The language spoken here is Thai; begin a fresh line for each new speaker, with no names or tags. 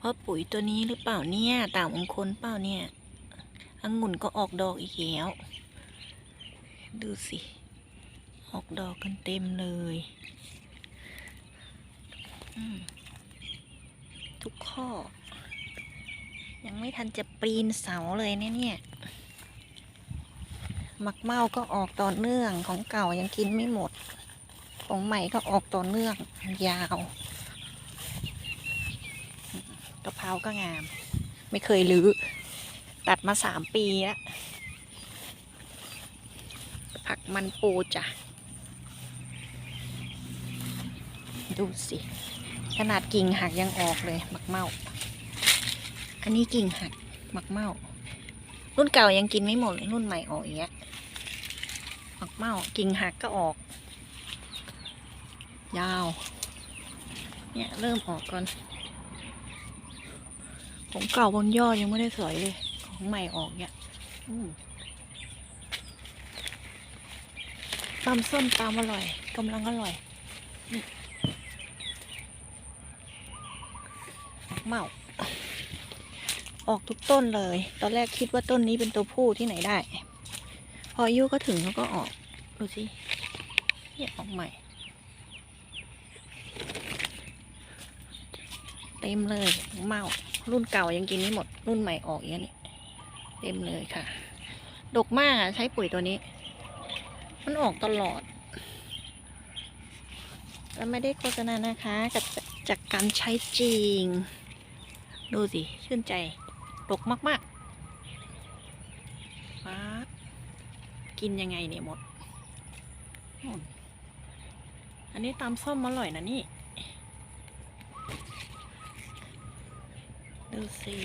เพราะปุ๋ยตัวนี้หรือเปล่าเนี่ยต่างมงคลเปล่าเนี่ยองุ่นก็ออกดอกอีกแล้ว ดูสิ ออกดอกกันเต็มเลยทุกข้อ ยังไม่ทันจะปีนเสาเลยเนี่ยเนี่ยมักเมาก็ออกต่อเนื่องของเก่ายังกินไม่หมด ของใหม่ก็ออกต่อเนื่องยาว กะเพราก็งาม ไม่เคยรื้อ ตัดมาสามปีแล้วผักมันปูจ้ะ ดูสิ ขนาดกิ่งหักยังออกเลยหมักเมา อันนี้กิ่งหักหมักเมา รุ่นเก่ายังกินไม่หมดรุ่นใหม่ออกอย่างเงี้ยหมักเมากิ่งหักก็ออก ยาว เนี่ย เริ่มออกก่อน ของเก่าบนยอดยังไม่ได้สวยเลย ของใหม่ออกเนี่ยอืมตำส้มตำอร่อยกำลังอร่อยเมาออกทุกต้นเลย ตอนแรกคิดว่าต้นนี้เป็นตัวผู้ที่ไหนได้ พออายุก็ถึงแล้วก็ออก ดูสิเนี่ยออกใหม่ เต็มเลยเมา รุ่นเก่ายังกินไม่หมด รุ่นใหม่ออกอย่างนี้เต็มเลยค่ะ ดกมากอะใช้ปุ๋ยตัวนี้ มันออกตลอดแล้วไม่ได้โฆษณานะคะจากจากการใช้จริง ดูสิ ชื่นใจ ดกมากๆป๊ากินยังไงเนี่ยหมด อันนี้ตำส้มอร่อยนะนี่ ดูสิ